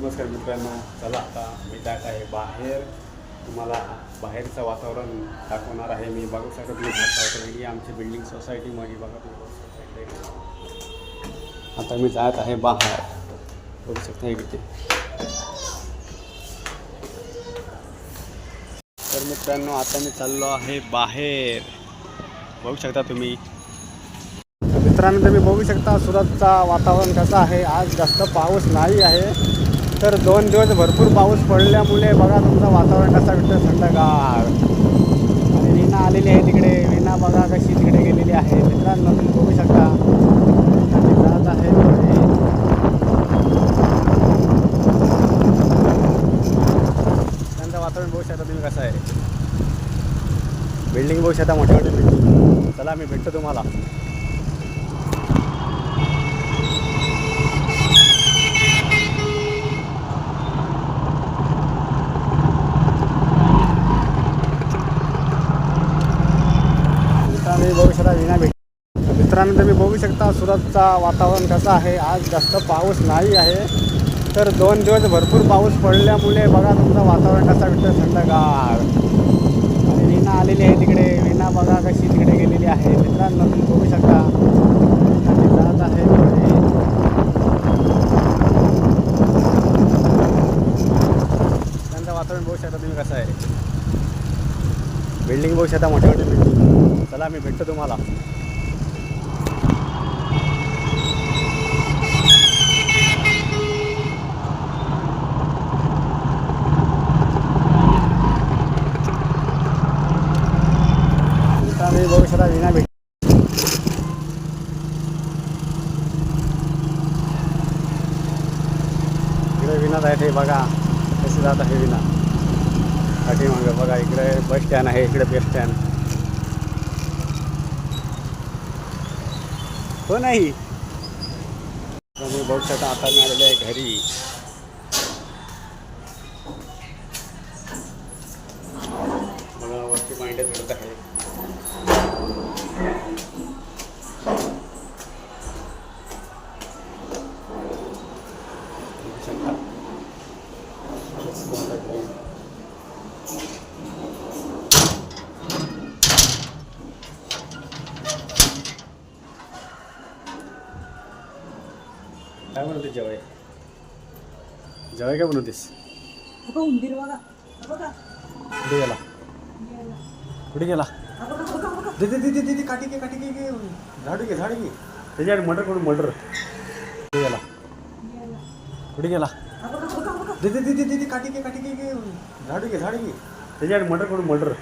नमस्कार मित्रांनो चला आता मी जात आहे बाहेर तुम्हाला बाहेरचं वातावरण दाखवणार आहे. मी बघू शकत तुम्ही घर ही आमची बिल्डिंग सोसायटीमध्ये बघा तुम्ही आता मी जात आहे बाहेर. बघू शकता इकडे तर मित्रांनो आता मी चाललो आहे बाहेर. बघू शकता तुम्ही. मित्रांनो तुम्ही बघू शकता सुरतचा वातावरण कसं आहे. आज जास्त पाऊस नाही आहे. तर दोन दिवस भरपूर पाऊस पडल्यामुळे बघा तुमचं वातावरण कसं भेटतं थंडगार आणि वीणा आलेली आहे तिकडे. विणा बघा कशी तिकडे गेलेली आहे. मित्रांनो तुम्ही बघू शकता. आणि जात आहे तिकडे. त्यांचं वातावरण बघू शकता तुम्ही कसं आहे. बिल्डिंग बघू शकता मोठ्या मोठ्या बिल्डिंग. चला मी भेटतो तुम्हाला मित्रांनो बघू शकता विना भेट मित्रांनो तुम्ही बघू शकता सुरतचा वातावरण कसं आहे? आज जास्त पाऊस नाही आहे. तर दोन दिवस भरपूर पाऊस पडल्यामुळे बघा तुमचं वातावरण कसं भेटतं थंडगार आणि वीणा आलेली आहे तिकडे. वीणा बघा कशी तिकडे गेलेली आहे. मित्रांनो तुम्ही बघू शकता. आम्ही जात आहे त्यांचं वातावरण बघू शकता तुम्ही कसं आहे. बिल्डिंग बघू शकता मोठे मोठे बिल्डिंग. चला मी भेटतो तुम्हाला. मित्रांनो, बघू शकता विना भेट इकडे विना जायचं आहे बघा. कसे जात आहे विना पाठीमागं बघा इकडे बस स्टँड आहे इकडे बस स्टँड हो नाही. मी बघू शकता आता मी आलेलो आहे घरी. मला वरती मांडे चढत आहे काय बनवते जेवाय? जेवाय काय बनवतेस? बघा उंदीर बघा. बघा. कुठे गेला? कुठे गेला? दे दे दे दे दे दे काठी घे घे घे. झाडू घे झाडू घे. त्याच्याकडे मटर करून मटर. कुठे गेला. कुठे गेला? दे दे दे दे दे काटी काठी घे काठी घे घे. झाडू घे झाडू घे. त्याच्याकडे मटर करून मटर.